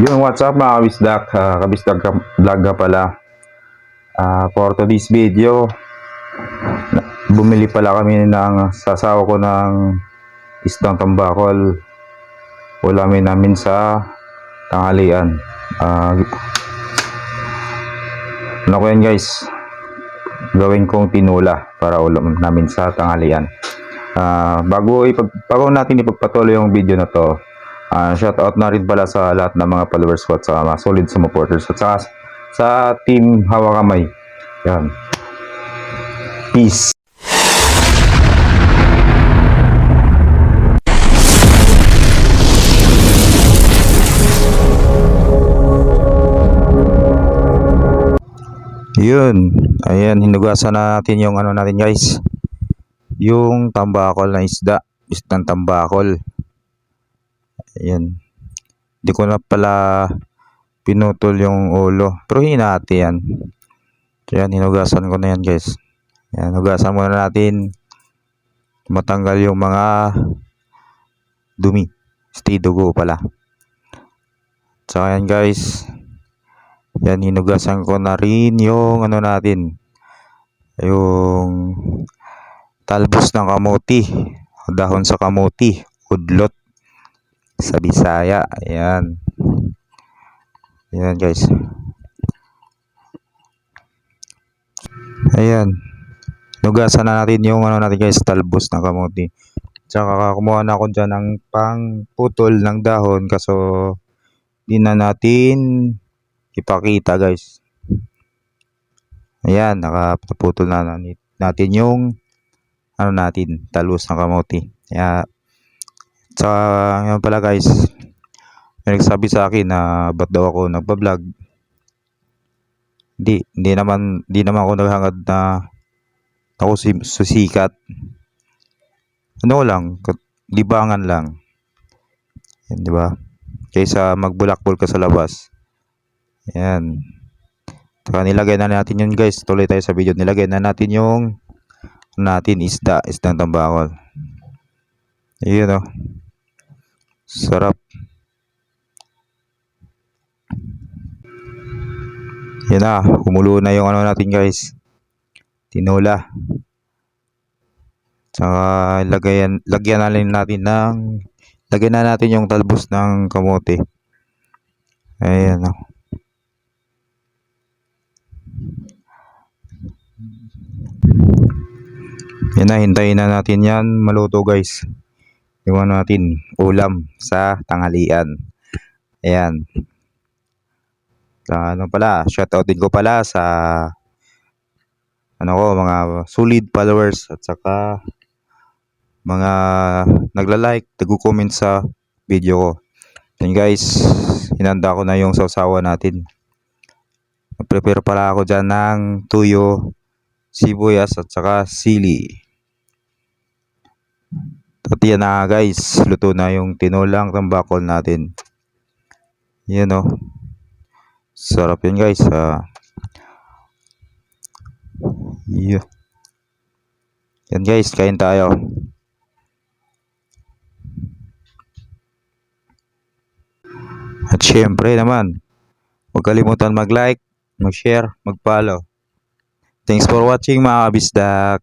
Yung what's up mga kabisdak, uh, kabisdak ka- vlog ka pala. Ah, for today's video, bumili pala kami ng sasawa ko ng isdang tambakol. Ulamin namin sa tanghalian. Ah, ano ko yan guys? Gawin kong tinula para ulam namin sa tanghalian. Ah, bago ipag bago natin ipagpatuloy yung video na to, ah shout out na rin pala sa lahat ng mga followers ko at sa mga solid supporters at saka sa team Hawa Kamay. Yan. Peace. Yun. Ayan, hinugasan natin yung ano natin guys. Yung tambakol na isda. Isdang tambakol. Ayan. Hindi ko na pala pinutol yung ulo. Pero hinati yan. So yan, hinugasan ko na yan guys. Yan, hugasan muna natin. Matanggal yung mga dumi. Stay dugo pala. So yan guys. Yan, hinugasan ko na rin yung ano natin. Yung talbos ng kamuti. Dahon sa kamuti. Udlot. Sa Bisaya. Ayan. Ayan guys. Ayan. Nugasan na natin yung ano natin guys. Talbos ng kamuti. Tsaka kumuha na ako dyan ng pang putol ng dahon. Kaso di na natin ipakita guys. Ayan. Nakaputol na na- natin yung ano natin. Talbos ng kamuti. Kaya sa ngayon pala guys, may nagsabi sa akin na ba't daw ako nagpa-vlog. Hindi, hindi naman, hindi naman ako naghangad na ako si, susikat. Ano lang, libangan lang. Di ba? Kaysa magbulakbol ka sa labas. Yan. Saka nilagay na natin yun guys. Tuloy tayo sa video. Nilagay na natin yung natin isda, isdang tambakol. Ayun oh. Sarap. Yan na, kumulo na yung ano natin guys. Tinula. Tsaka lagayan, lagyan na rin natin ng lagyan na natin yung talbos ng kamote. Ayan oh. Yan na, hintayin na natin yan maluto guys. Yung ano natin, ulam sa tanghalian. Ayan. Sa ano pala, shoutout din ko pala sa ano ko, mga solid followers at saka mga nagla-like, nagko-comment sa video ko. Yan guys, hinanda ko na yung sausawa natin. Prepare pala ako dyan ng tuyo, sibuyas at saka sili. At yan na guys, luto na yung tinulang tambakol natin. Yan o. Sarap yan guys. Ah. Yeah. Yan guys, kain tayo. At syempre naman, huwag kalimutan mag-like, mag-share, mag-follow. Thanks for watching mga kabisdak.